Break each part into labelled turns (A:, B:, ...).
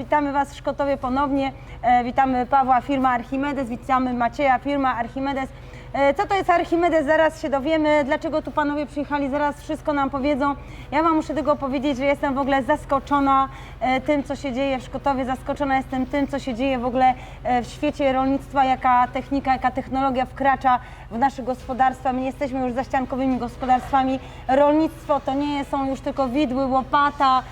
A: Witamy, Was w Szkotowie ponownie. E, witamy Pawła, firma Archimedes, witamy Macieja, firma Archimedes. E, co to jest Archimedes? Zaraz się dowiemy. Dlaczego tu panowie przyjechali? Zaraz wszystko nam powiedzą. Ja Wam muszę tylko powiedzieć, że jestem w ogóle zaskoczona e, tym, co się dzieje w Szkotowie. Zaskoczona jestem tym, co się dzieje w ogóle w świecie rolnictwa, jaka technika, jaka technologia wkracza w nasze gospodarstwa. My nie jesteśmy już zaściankowymi gospodarstwami. Rolnictwo to nie są już tylko widły, łopata,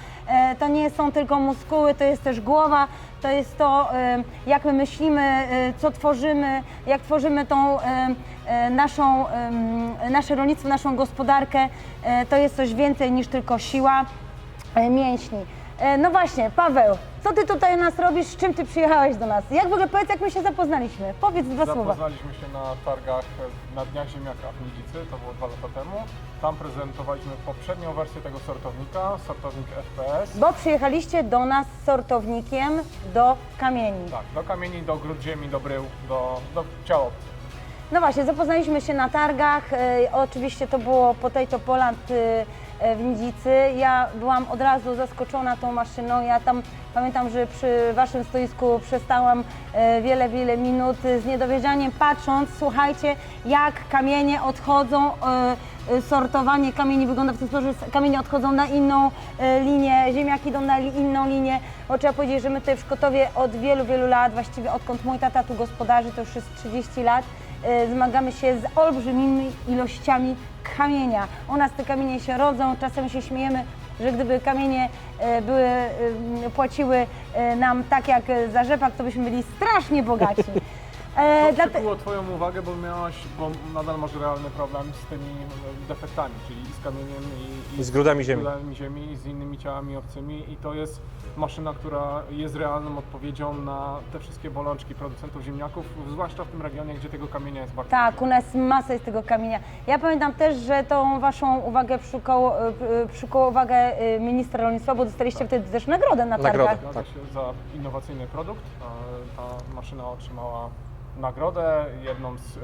A: To nie są tylko muskuły, to jest też głowa, to jest to, e, jak my myślimy, e, co tworzymy, jak tworzymy tą e, e, naszą, nasze rolnictwo, naszą gospodarkę. E, To jest coś więcej niż tylko siła e, mięśni. E, No właśnie, Paweł, co ty tutaj u nas robisz, z czym ty przyjechałeś do nas? Jak w ogóle, powiedz, jak my się zapoznaliśmy? Powiedz dwa słowa.
B: Zapoznaliśmy się na targach e, na Dniach Ziemniaka w Nidzicy, to było dwa lata temu. Tam prezentowaliśmy poprzednią wersję tego sortownika, sortownik FPS.
A: Bo przyjechaliście do nas z sortownikiem do kamieni.
B: Tak, do kamieni, do grud ziemi, do brył, do, do ciałowcy.
A: No właśnie, zapoznaliśmy się na targach. E, oczywiście to było Potato Poland e, w Nidzicy. Ja byłam od razu zaskoczona tą maszyną. Ja tam pamiętam, że przy waszym stoisku przestałam e, wiele, wiele minut z niedowierzaniem patrząc, słuchajcie, jak kamienie odchodzą. E, e, sortowanie kamieni wygląda w ten sposób, że kamienie odchodzą na inną e, linię, ziemniaki idą na inną linię. Bo trzeba powiedzieć, że my tutaj w Szkotowie od wielu, wielu lat, właściwie odkąd mój tata tu gospodarzy, to już jest 30 lat, e, zmagamy się z olbrzymimi ilościami kamienia. U nas te kamienie się rodzą, czasem się śmiejemy, że gdyby kamienie e, były, e, płaciły e, nam tak jak e, za rzepak, to byśmy byli strasznie bogaci. E,
B: To przykuło Twoją uwagę, bo miałaś, bo nadal masz realny problem z tymi e, defektami, czyli z kamieniem i,
C: I z grudami ziemi.
B: z grudami ziemi, z innymi ciałami obcymi i to jest maszyna, która jest realną odpowiedzią na te wszystkie bolączki producentów ziemniaków, zwłaszcza w tym regionie, gdzie tego kamienia jest bardzo
A: Tak,
B: dużo.
A: u nas masa jest tego kamienia. Ja pamiętam też, że tą waszą uwagę przykuł, przykuł uwagę e, ministra rolnictwa, bo dostaliście wtedy też nagrodę na
C: Nagrodę.
A: targach.
B: Zgadza się za innowacyjny produkt. E, Ta maszyna otrzymała nagrodę. Jedną z, e,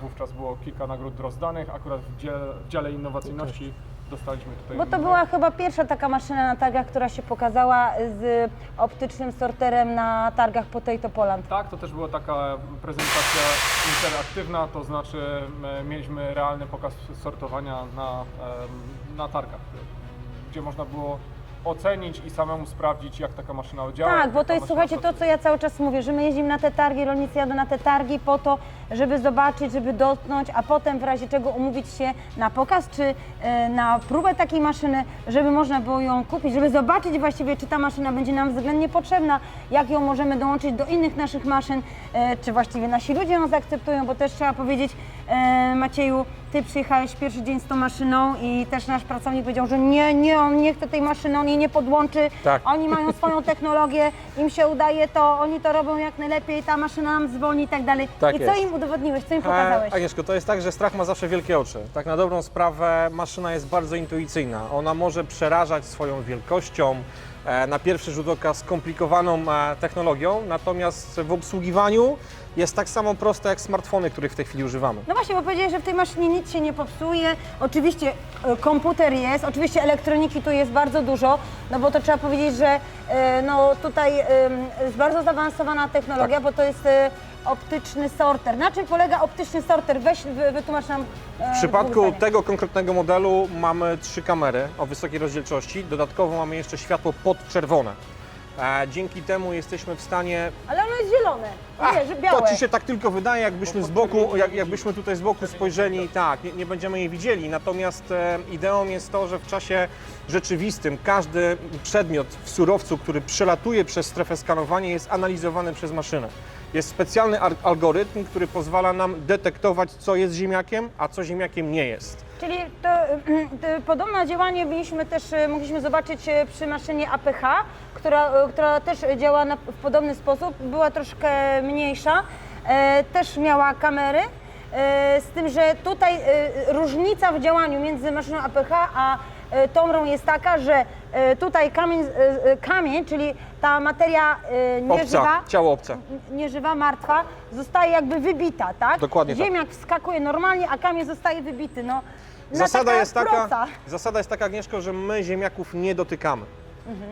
B: wówczas było kilka nagród rozdanych. Akurat w dziale, w dziale innowacyjności dostaliśmy tutaj.
A: Bo to była chyba pierwsza taka maszyna na targach, która się pokazała z optycznym sorterem na targach Potato Poland.
B: Tak, to też była taka prezentacja interaktywna, to znaczy e, mieliśmy realny pokaz sortowania na, na targach, gdzie można było ocenić i samemu sprawdzić, jak taka maszyna działa.
A: Tak,
B: jak
A: bo
B: taka
A: to jest,
B: maszyna
A: słuchajcie, to
B: pracuje.
A: co ja cały czas mówię, że my jeździmy na te targi, rolnicy jadą na te targi po to, żeby zobaczyć, żeby dotknąć, a potem w razie czego umówić się na pokaz czy e, na próbę takiej maszyny, żeby można było ją kupić, żeby zobaczyć właściwie, czy ta maszyna będzie nam względnie potrzebna, jak ją możemy dołączyć do innych naszych maszyn, e, czy właściwie nasi ludzie ją zaakceptują, bo też trzeba powiedzieć, Macieju, Ty przyjechałeś pierwszy dzień z tą maszyną i też nasz pracownik powiedział, że nie, nie, on nie chce tej maszyny, on jej nie podłączy,
C: Tak.
A: oni mają swoją technologię, im się udaje to, oni to robią jak najlepiej, ta maszyna nam dzwoni i tak dalej.
C: Tak
A: I co
C: jest.
A: im udowodniłeś, co im
C: E,
A: pokazałeś?
C: Agnieszko, to jest tak, że strach ma zawsze wielkie oczy. Tak na dobrą sprawę maszyna jest bardzo intuicyjna. Ona może przerażać swoją wielkością, e, na pierwszy rzut oka skomplikowaną e, technologią, natomiast w obsługiwaniu jest tak samo proste jak smartfony, których w tej chwili używamy.
A: No właśnie, bo powiedziałeś, że w tej maszynie nic się nie popsuje. Oczywiście e, komputer jest, oczywiście elektroniki tu jest bardzo dużo, no bo to trzeba powiedzieć, że e, no tutaj e, jest bardzo zaawansowana technologia,
C: Tak.
A: bo to jest e, optyczny sorter. Na czym polega optyczny sorter? Weź wy- wytłumacz nam. e,
C: W przypadku tego konkretnego modelu mamy trzy kamery o wysokiej rozdzielczości. Dodatkowo mamy jeszcze światło podczerwone. E, Dzięki temu jesteśmy w stanie
A: Ale ono jest zielone, nie, że białe.
C: To ci się tak tylko wydaje, jakbyśmy z boku, jak, jakbyśmy tutaj z boku spojrzeli, tak, nie, nie będziemy jej widzieli. Natomiast e, ideą jest to, że w czasie rzeczywistym każdy przedmiot w surowcu, który przelatuje przez strefę skanowania jest analizowany przez maszynę. Jest specjalny algorytm, który pozwala nam detektować, co jest ziemniakiem, a co ziemniakiem nie jest.
A: Czyli to, to podobne działanie mieliśmy też, e, mogliśmy zobaczyć e, przy maszynie APH, która, e, która też działa na, w podobny sposób, była troszkę mniejsza, e, też miała kamery, e, z tym, że tutaj e, różnica w działaniu między maszyną APH a Tomrą jest taka, że e, tutaj kamień, e, e, kamień czyli ta materia e, nieżywa,
C: Obca, ciało obce.
A: nieżywa, martwa, zostaje jakby wybita, tak?
C: Dokładnie tak.
A: Ziemniak wskakuje normalnie, a kamień zostaje wybity. No, no
C: Zasada
A: taka
C: jest taka,
A: proca.
C: zasada jest taka, Agnieszko, że my ziemniaków nie dotykamy.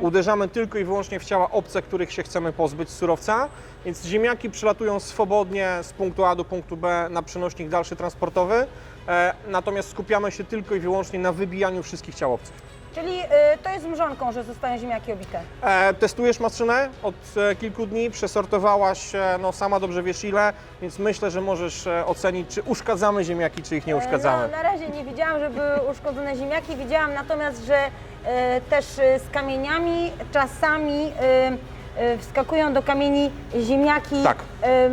C: Uderzamy tylko i wyłącznie w ciała obce, których się chcemy pozbyć z surowca, więc ziemniaki przylatują swobodnie z punktu A do punktu B na przenośnik dalszy transportowy, e, natomiast skupiamy się tylko i wyłącznie na wybijaniu wszystkich ciał obcych.
A: Czyli y, to jest mrzonką, że zostają ziemniaki obite.
C: E, testujesz maszynę od e, kilku dni, przesortowałaś, e, no sama dobrze wiesz ile, więc myślę, że możesz e, ocenić, czy uszkadzamy ziemniaki, czy ich nie uszkadzamy.
A: No, na razie nie widziałam, że były uszkodzone ziemniaki. Widziałam natomiast, że e, też e, z kamieniami czasami e, e, wskakują do kamieni ziemniaki,
C: Tak.
A: em,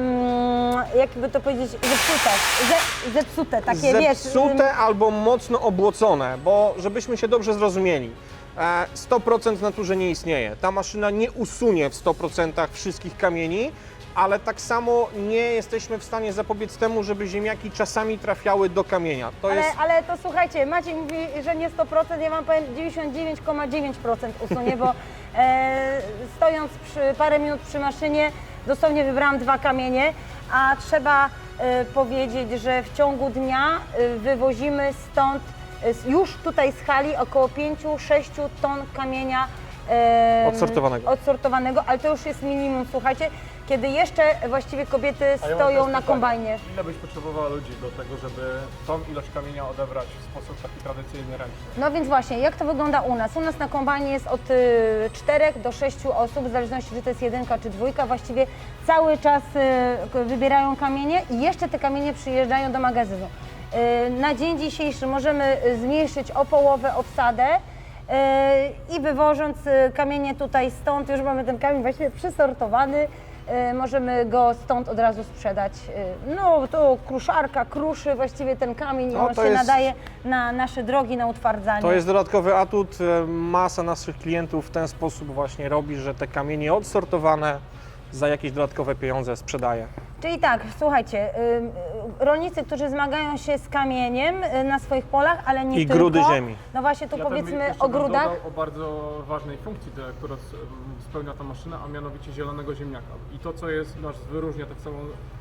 A: jakby to powiedzieć, zepsute, ze, zepsute, takie wiesz.
C: Zepsute albo mocno obłocone, bo żebyśmy się dobrze zrozumieli, e, 100% w naturze nie istnieje. Ta maszyna nie usunie w 100% wszystkich kamieni, ale tak samo nie jesteśmy w stanie zapobiec temu, żeby ziemniaki czasami trafiały do kamienia. To
A: Ale,
C: jest
A: ale to słuchajcie, Maciej mówi, że nie 100%, ja wam powiem 99,9% usunie, bo e, stojąc parę minut przy maszynie, dosłownie wybrałam dwa kamienie, a trzeba e, powiedzieć, że w ciągu dnia e, wywozimy stąd e, już tutaj z hali około 5-6 ton kamienia e,
C: Odsortowanego.
A: odsortowanego, ale to już jest minimum, słuchajcie, kiedy jeszcze właściwie kobiety
B: A ja mam
A: stoją
B: teraz
A: na
B: pytanie.
A: kombajnie.
B: Ile byś potrzebowała ludzi do tego, żeby tą ilość kamienia odebrać w sposób taki tradycyjny, ręczny?
A: No więc właśnie, jak to wygląda u nas? U nas na kombajnie jest od y, 4 do 6 osób, w zależności czy to jest jedynka czy dwójka. Właściwie cały czas y, k- wybierają kamienie i jeszcze te kamienie przyjeżdżają do magazynu. Y, na dzień dzisiejszy możemy y, zmniejszyć o połowę obsadę y, i wywożąc y, kamienie tutaj stąd, już mamy ten kamień właściwie przysortowany, y, możemy go stąd od razu sprzedać. Y, no to kruszarka kruszy właściwie ten kamień i
C: No,
A: on
C: to
A: się
C: jest-
A: nadaje na nasze drogi, na utwardzanie.
C: To jest dodatkowy atut. E, Masa naszych klientów w ten sposób właśnie robi, że te kamienie odsortowane za jakieś dodatkowe pieniądze sprzedaje.
A: Czyli tak, słuchajcie, ym, y, rolnicy, którzy zmagają się z kamieniem y, na swoich polach, ale nie
C: I
A: tylko.
C: grudy ziemi.
A: No właśnie, tu
B: bym
A: powiedzmy
B: jeszcze
A: o grudach.
B: o bardzo ważnej funkcji, te- którą s- spełnia ta maszyna, a mianowicie zielonego ziemniaka. I to, co jest nas wyróżnia tak samo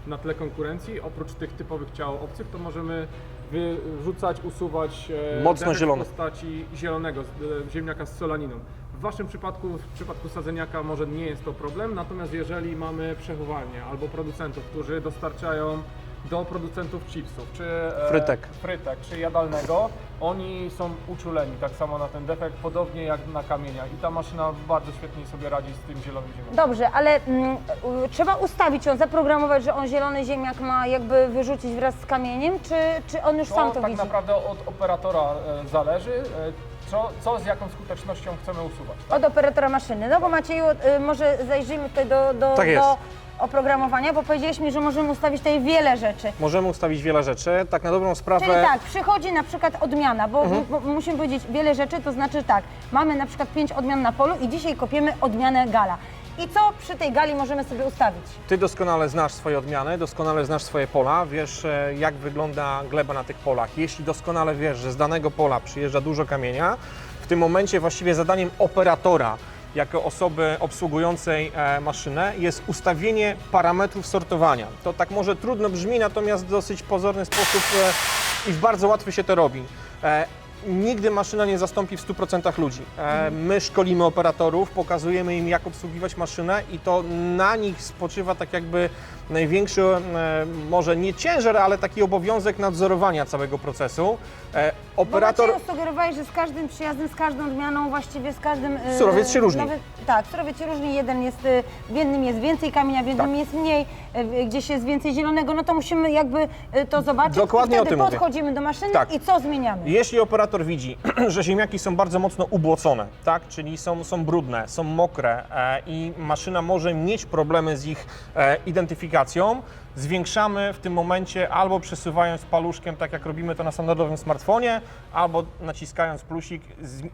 B: na tle konkurencji, oprócz tych typowych ciał obcych, to możemy wyrzucać, usuwać e,
C: Mocno zielony.
B: w postaci zielonego, z- e, ziemniaka z solaniną. W Waszym przypadku, w przypadku sadzeniaka może nie jest to problem, natomiast jeżeli mamy przechowalnię albo producentów, którzy dostarczają do producentów chipsów, czy e,
C: Frytek.
B: frytek, czy jadalnego, oni są uczuleni tak samo na ten defekt, podobnie jak na kamieniach i ta maszyna bardzo świetnie sobie radzi z tym zielonym ziemniakiem.
A: Dobrze, ale mm, y, trzeba ustawić ją, zaprogramować, że on zielony ziemniak ma jakby wyrzucić wraz z kamieniem, czy, czy on już sam to
B: tak
A: widzi?
B: naprawdę od operatora e, zależy, e, co, co z jaką skutecznością chcemy usuwać. Tak?
A: Od operatora maszyny. No bo Macieju, y, może zajrzyjmy tutaj do, do,
C: Tak jest.
A: do oprogramowania, bo powiedziałeś mi, że możemy ustawić tutaj wiele rzeczy.
C: Możemy ustawić wiele rzeczy. Tak na dobrą sprawę.
A: Czyli tak, przychodzi na przykład odmiana, bo,
C: Mhm.
A: bo musimy powiedzieć wiele rzeczy, to znaczy tak, mamy na przykład pięć odmian na polu i dzisiaj kopiemy odmianę gala. I co przy tej gali możemy sobie ustawić?
C: Ty doskonale znasz swoje odmiany, doskonale znasz swoje pola, wiesz e, jak wygląda gleba na tych polach. Jeśli doskonale wiesz, że z danego pola przyjeżdża dużo kamienia, w tym momencie właściwie zadaniem operatora jako osoby obsługującej e, maszynę jest ustawienie parametrów sortowania. To tak może trudno brzmi, natomiast w dosyć pozorny sposób e, i w bardzo łatwy się to robi. E, Nigdy maszyna nie zastąpi w 100% ludzi. My szkolimy operatorów, pokazujemy im, jak obsługiwać maszynę, i to na nich spoczywa tak jakby największy, e, może nie ciężar, ale taki obowiązek nadzorowania całego procesu. E, Operator.
A: Bo sugerowałeś, że z każdym przyjazdem, z każdą odmianą, właściwie z każdym... y,
C: Surowiec się różni.
A: tak, surowiec się różni. Jeden jest, w jednym jest więcej kamienia, w jednym
C: Tak.
A: jest mniej, gdzieś jest więcej zielonego, no to musimy jakby to zobaczyć
C: Dokładnie
A: i
C: o
A: wtedy
C: tym mówię.
A: podchodzimy do maszyny
C: Tak.
A: i co zmieniamy.
C: Jeśli operator widzi, że ziemniaki są bardzo mocno ubłocone, tak, czyli są, są brudne, są mokre e, i maszyna może mieć problemy z ich e, identyfikacją, zwiększamy w tym momencie albo przesuwając paluszkiem, tak jak robimy to na standardowym smartfonie, albo naciskając plusik,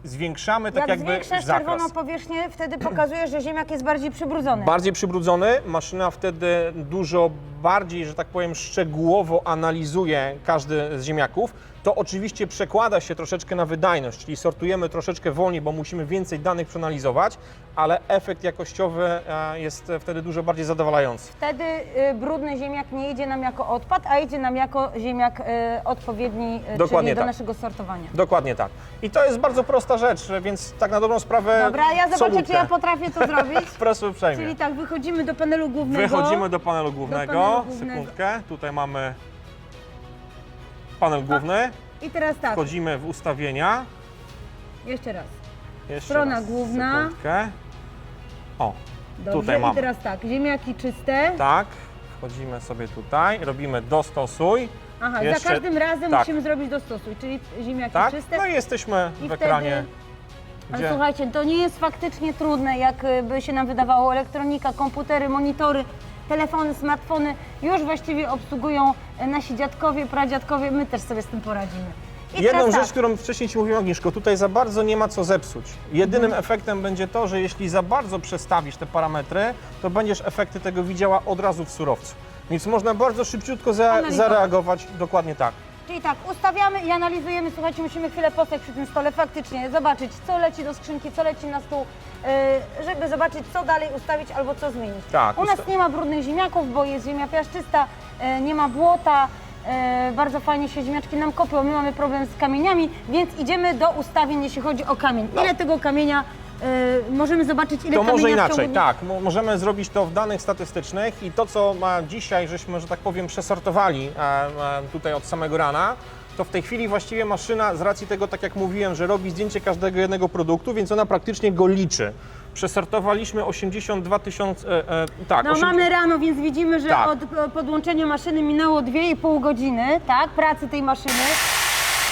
C: zwiększamy tak
A: Jak
C: jakby
A: zwiększasz
C: zakres.
A: czerwoną powierzchnię, wtedy pokazuje, że ziemniak jest bardziej przybrudzony.
C: Bardziej przybrudzony, maszyna wtedy dużo bardziej, że tak powiem, szczegółowo analizuje każdy z ziemniaków. To oczywiście przekłada się troszeczkę na wydajność, czyli sortujemy troszeczkę wolniej, bo musimy więcej danych przeanalizować, ale efekt jakościowy e, jest wtedy dużo bardziej zadowalający.
A: Wtedy y, brudny ziemniak nie idzie nam jako odpad, a idzie nam jako ziemniak y, odpowiedni, y,
C: Dokładnie
A: czyli do
C: tak.
A: naszego sortowania.
C: Dokładnie tak. I to jest bardzo prosta rzecz, więc tak na dobrą sprawę.
A: Dobra, ja
C: co
A: zobaczę, czy ja potrafię to zrobić.
C: Proszę uprzejmie.
A: Czyli tak, wychodzimy do panelu głównego.
C: Wychodzimy do panelu głównego.
A: panelu głównego.
C: Sekundkę. Tutaj mamy panel główny.
A: I teraz tak,
C: Wchodzimy w ustawienia.
A: jeszcze raz.
C: Jeszcze
A: Strona
C: raz.
A: główna.
C: Sekundkę. O,
A: Dobrze,
C: Tutaj
A: i
C: mamy.
A: teraz tak, ziemniaki czyste.
C: tak. Wchodzimy sobie tutaj, robimy dostosuj.
A: Aha,
C: Jeszcze-
A: za każdym razem
C: tak.
A: musimy zrobić dostosuj, czyli ziemniaki
C: Tak.
A: czyste.
C: No i jesteśmy
A: I
C: w
A: wtedy-
C: ekranie.
A: Ale
C: Gdzie?
A: słuchajcie, to nie jest faktycznie trudne, jak y, by się nam wydawało. Elektronika, komputery, monitory, telefony, smartfony już właściwie obsługują nasi dziadkowie, pradziadkowie. My też sobie z tym poradzimy. I
C: Jedną
A: teraz
C: rzecz,
A: tak,
C: którą wcześniej Ci mówiłem, Agnieszko, tutaj za bardzo nie ma co zepsuć. Jedynym
A: Mhm.
C: efektem będzie to, że jeśli za bardzo przestawisz te parametry, to będziesz efekty tego widziała od razu w surowcu. Więc można bardzo szybciutko za,
A: Analizować.
C: zareagować dokładnie tak.
A: Czyli tak, ustawiamy i analizujemy. Słuchajcie, musimy chwilę postać przy tym stole, faktycznie zobaczyć, co leci do skrzynki, co leci na stół, y, żeby zobaczyć, co dalej ustawić albo co zmienić.
C: Tak,
A: U nas
C: usta-
A: nie ma brudnych ziemniaków, bo jest ziemia piaszczysta, nie ma błota. y, Bardzo fajnie się ziemniaczki nam kopią, my mamy problem z kamieniami, więc idziemy do ustawień, jeśli chodzi o kamień. Ile tego kamienia y, możemy zobaczyć, ile
C: No. To może inaczej, tak. Mo- Możemy zrobić to w danych statystycznych i to, co ma dzisiaj, żeśmy, że tak powiem, przesortowali e, e, tutaj od samego rana, to w tej chwili właściwie maszyna, z racji tego, tak jak mówiłem, że robi zdjęcie każdego jednego produktu, więc ona praktycznie go liczy. Przesortowaliśmy 82 tysiące, e, e, tak,
A: No
C: osiem-
A: mamy rano, więc widzimy, że
C: Tak.
A: od e, podłączenia maszyny minęło 2,5 godziny, tak, pracy tej maszyny.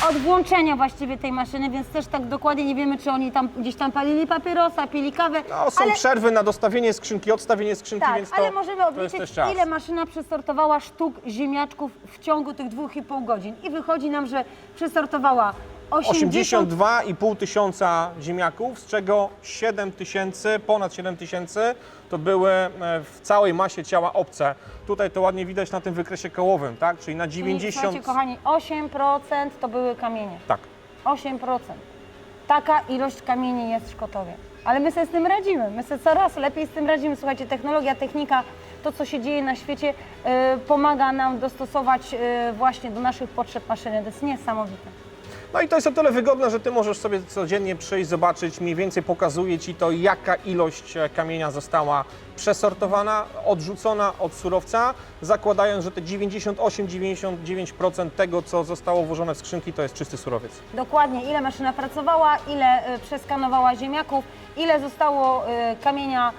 A: Od włączenia właściwie tej maszyny, więc też tak dokładnie nie wiemy, czy oni tam gdzieś tam palili papierosa, pili kawę.
C: no, są
A: ale,
C: przerwy na dostawienie skrzynki, odstawienie skrzynki,
A: tak,
C: więc to,
A: ale możemy
C: to jest też
A: obliczyć,
C: czas.
A: ile maszyna przesortowała sztuk ziemniaczków w ciągu tych 2,5 godzin. I wychodzi nam, że przesortowała 80
C: 82,5 tysiąca ziemniaków, z czego 7 tysięcy, ponad 7 tysięcy to były e, w całej masie ciała obce. Tutaj to ładnie widać na tym wykresie kołowym, tak? Czyli na
A: Czyli,
C: 90...
A: Słuchajcie, kochani, 8% to były kamienie.
C: Tak.
A: 8%. Taka ilość kamieni jest w Szkotowie. Ale my sobie z tym radzimy. My sobie coraz lepiej z tym radzimy. Słuchajcie, technologia, technika, to co się dzieje na świecie e, pomaga nam dostosować e, właśnie do naszych potrzeb maszyny. To jest niesamowite.
C: No i to jest o tyle wygodne, że Ty możesz sobie codziennie przyjść, zobaczyć, mniej więcej pokazuje Ci to, jaka ilość e, kamienia została przesortowana, odrzucona od surowca, zakładając, że te 98-99% tego, co zostało włożone w skrzynki, to jest czysty surowiec.
A: Dokładnie, ile maszyna pracowała, ile e, przeskanowała ziemniaków, ile zostało e, kamienia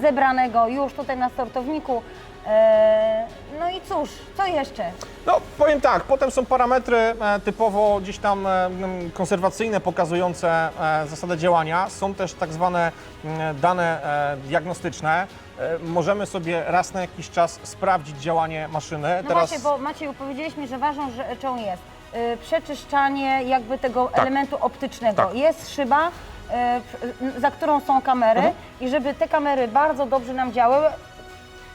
A: zebranego już tutaj na sortowniku. E, No i cóż, co jeszcze?
C: No, powiem tak, potem są parametry e, typowo gdzieś tam e, m, konserwacyjne, pokazujące e, zasadę działania. Są też tak zwane m, dane e, diagnostyczne. E, możemy sobie raz na jakiś czas sprawdzić działanie maszyny.
A: No właśnie, bo Maciej, powiedzieliśmy, że ważną rzeczą jest y, przeczyszczanie jakby tego elementu optycznego.
C: Tak.
A: Jest szyba, y, p- za którą są kamery
C: Mhm.
A: i żeby te kamery bardzo dobrze nam działały,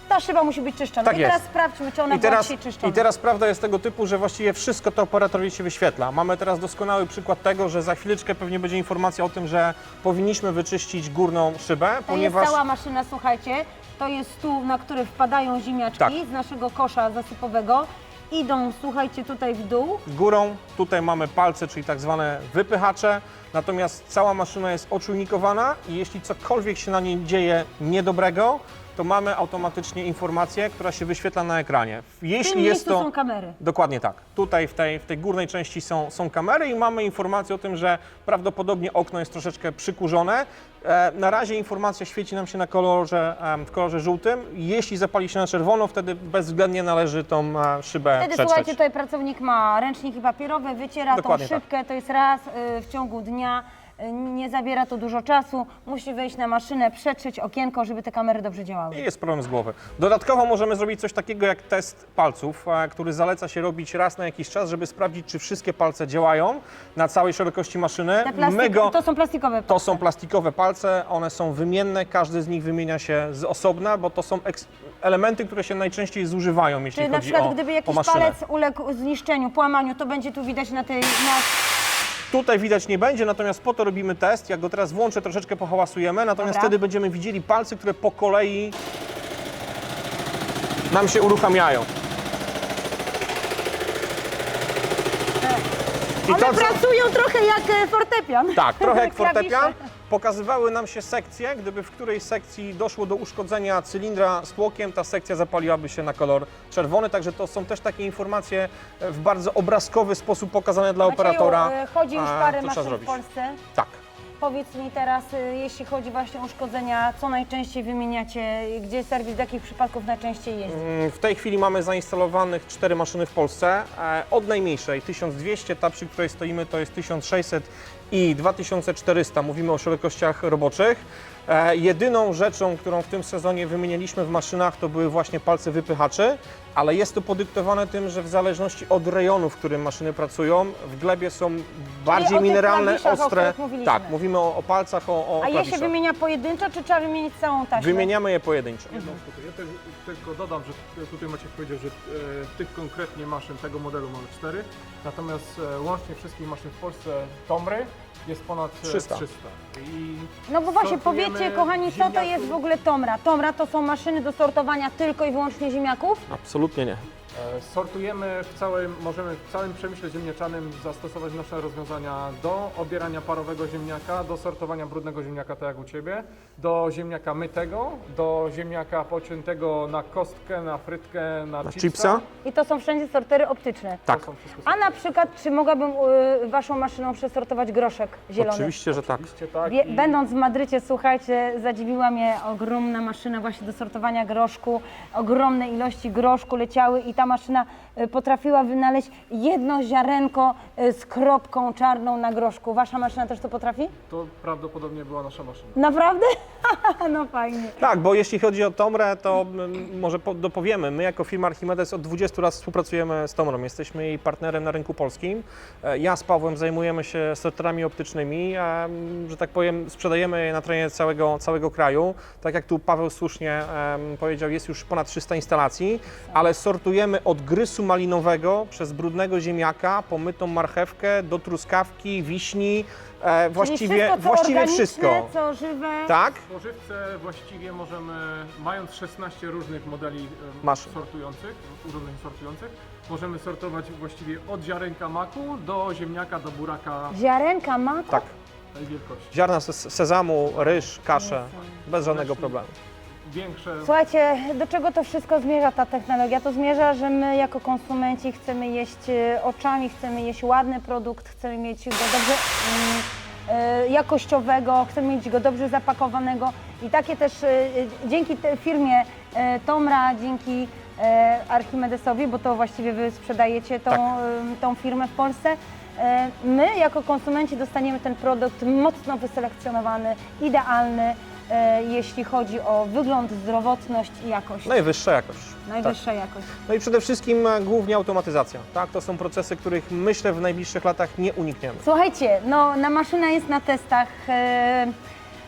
A: ta szyba musi być czyszczona.
C: Tak
A: I teraz
C: jest.
A: sprawdźmy, czy ona
C: I
A: była
C: teraz,
A: dzisiaj czyszczona.
C: I teraz prawda jest tego typu, że właściwie wszystko to operatorowi się wyświetla. Mamy teraz doskonały przykład tego, że za chwileczkę pewnie będzie informacja o tym, że powinniśmy wyczyścić górną szybę,
A: To
C: ponieważ
A: jest cała maszyna, słuchajcie, to jest stół, na który wpadają ziemniaczki
C: Tak.
A: z naszego kosza zasypowego. Idą, słuchajcie, tutaj w dół.
C: górą tutaj mamy palce, czyli tak zwane wypychacze, natomiast cała maszyna jest oczujnikowana i jeśli cokolwiek się na niej dzieje niedobrego, to mamy automatycznie informację, która się wyświetla na ekranie.
A: W tym
C: Jeśli jest to
A: są kamery.
C: Dokładnie tak. Tutaj w tej, w tej górnej części są, są kamery i mamy informację o tym, że prawdopodobnie okno jest troszeczkę przykurzone. E, na razie informacja świeci nam się na kolorze, w kolorze żółtym. Jeśli zapali się na czerwono, wtedy bezwzględnie należy tą e, szybę
A: Wtedy
C: przetrzeć.
A: słuchajcie, tutaj pracownik ma ręczniki papierowe, wyciera
C: Dokładnie
A: tą
C: tak.
A: szybkę, to jest raz y, w ciągu dnia, nie zabiera to dużo czasu, musi wejść na maszynę, przetrzeć okienko, żeby te kamery dobrze działały.
C: I jest problem z głowy. Dodatkowo możemy zrobić coś takiego jak test palców, który zaleca się robić raz na jakiś czas, żeby sprawdzić, czy wszystkie palce działają na całej szerokości maszyny.
A: Te plastik, To są plastikowe
C: to są plastikowe palce, one są wymienne, każdy z nich wymienia się z osobna, bo to są eks, elementy, które się najczęściej zużywają, jeśli
A: Czyli na
C: chodzi
A: przykład
C: o,
A: gdyby
C: o
A: jakiś
C: maszynę.
A: palec uległ zniszczeniu, połamaniu, to będzie tu widać na tej... Na...
C: Tutaj widać nie będzie, natomiast po to robimy test. Jak go teraz włączę, troszeczkę pohałasujemy, natomiast
A: Dobra.
C: wtedy będziemy widzieli palce, które po kolei nam się uruchamiają. I
A: One
C: to, co-
A: pracują trochę jak e, fortepian.
C: Tak, trochę jak
A: Klawisze.
C: fortepian. Pokazywały nam się sekcje, gdyby w której sekcji doszło do uszkodzenia cylindra z tłokiem, ta sekcja zapaliłaby się na kolor czerwony, także to są też takie informacje e, w bardzo obrazkowy sposób pokazane dla
A: Macieju,
C: operatora.
A: e, chodzi już
C: a,
A: parę
C: co trzeba
A: maszyn w
C: zrobić.
A: Polsce.
C: Tak.
A: Powiedz mi teraz, y, jeśli chodzi właśnie o uszkodzenia, co najczęściej wymieniacie, gdzie serwis, do jakich przypadków najczęściej jeździ?
C: Mm, W tej chwili mamy zainstalowanych cztery maszyny w Polsce. E, Od najmniejszej 1200, ta przy której stoimy to jest 1600 i 2400. Mówimy o szerokościach roboczych. E, Jedyną rzeczą, którą w tym sezonie wymieniliśmy w maszynach, to były właśnie palce wypychaczy, ale jest to podyktowane tym, że w zależności od rejonu, w którym maszyny pracują, w glebie są bardziej mineralne, ostre. Tak, mówimy o, o palcach, o, o
A: A je się
C: klawiszach.
A: wymienia pojedynczo, czy trzeba wymienić całą taśmę?
C: Wymieniamy je pojedynczo.
B: Jedną sztukę. Ja też, tylko dodam, że tutaj Maciek powiedział, że e, tych konkretnie maszyn tego modelu mamy cztery, natomiast e, łącznie wszystkich maszyn w Polsce Tomry jest ponad e,
C: 300.
B: 300. I
A: No bo właśnie,
B: sortujemy
A: powiedzcie kochani, co to jest w ogóle Tomra? Tomra to są maszyny do sortowania tylko i wyłącznie ziemniaków?
C: Absolutnie nie.
B: E, Sortujemy w całym, możemy w całym przemyśle ziemniaczanym zastosować nasze rozwiązania do obierania parowego ziemniaka, do sortowania brudnego ziemniaka, tak jak u Ciebie, do ziemniaka mytego, do ziemniaka pociętego na kostkę, na frytkę, na,
C: Na
B: chipsa.
A: I to są wszędzie sortery optyczne.
C: Tak.
B: To są wszystko
A: A na przykład, czy mogłabym y, waszą maszyną przesortować groszek zielony?
C: Oczywiście, że tak.
B: Oczywiście tak.
A: Wie,
B: i-
A: Będąc w Madrycie, słuchajcie, zadziwiła mnie ogromna maszyna właśnie do sortowania groszku. Ogromne ilości groszku leciały i ta maszyna y, potrafiła wynaleźć jedno ziarenko y, z kropką czarną na groszku. Wasza maszyna też to potrafi?
B: To prawdopodobnie była nasza maszyna.
A: Naprawdę? no fajnie.
C: Tak, bo jeśli chodzi o Tomrę, to może po- dopowiemy. My jako firma Archimedes od 20 lat współpracujemy z Tomrą. Jesteśmy jej partnerem na rynku polskim. E, Ja z Pawłem zajmujemy się sorterami optycznymi, a, że tak powiem, sprzedajemy je na terenie całego, całego kraju. Tak jak tu Paweł słusznie em, powiedział, jest już ponad 300 instalacji, ale sortujemy od grysu malinowego przez brudnego ziemniaka, pomytą marchewkę, do truskawki, wiśni, e, właściwie,
A: wszystko, co
C: właściwie
A: organiczne,
C: wszystko.
A: co żywe.
C: Tak?
B: Spożywce właściwie możemy, mając 16 różnych modeli
C: Maszyn.
B: sortujących, urządzeń sortujących, możemy sortować właściwie od ziarenka maku do ziemniaka, do buraka
A: Ziarenka maku?
C: Tak.
B: tej wielkości.
C: Ziarna se- sezamu, ryż, kaszę, bez żadnego problemu.
B: Większe
A: Słuchajcie, do czego to wszystko zmierza ta technologia? To zmierza, że my jako konsumenci chcemy jeść e, oczami, chcemy jeść ładny produkt, chcemy mieć go dobrze mm, e, jakościowego, chcemy mieć go dobrze zapakowanego i takie też e, dzięki tej firmie Tomra, dzięki Archimedesowi, bo to właściwie wy sprzedajecie tą,
C: Tak.
A: tą firmę w Polsce. My jako konsumenci dostaniemy ten produkt mocno wyselekcjonowany, idealny, jeśli chodzi o wygląd, zdrowotność i jakość.
C: Najwyższa jakość.
A: Najwyższa jakość.
C: No i przede wszystkim e, głównie automatyzacja. Tak? To są procesy, których myślę w najbliższych latach nie unikniemy.
A: Słuchajcie, no na maszyna jest na testach. E,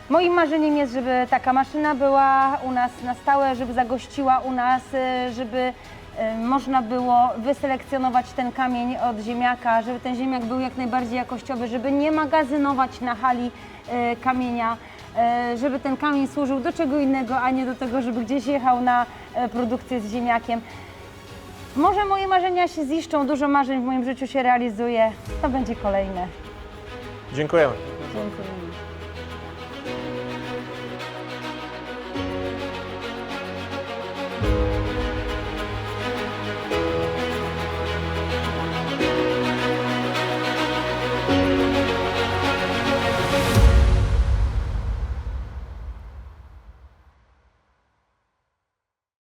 A: moim marzeniem jest, żeby taka maszyna była u nas na stałe, żeby zagościła u nas, e, żeby e, można było wyselekcjonować ten kamień od ziemniaka, żeby ten ziemniak był jak najbardziej jakościowy, żeby nie magazynować na hali e, kamienia, e, żeby ten kamień służył do czego innego, a nie do tego, żeby gdzieś jechał na produkcję z ziemniakiem. Może moje marzenia się ziszczą, dużo marzeń w moim życiu się realizuje. To będzie kolejne.
C: Dziękujemy.
A: Dziękuję.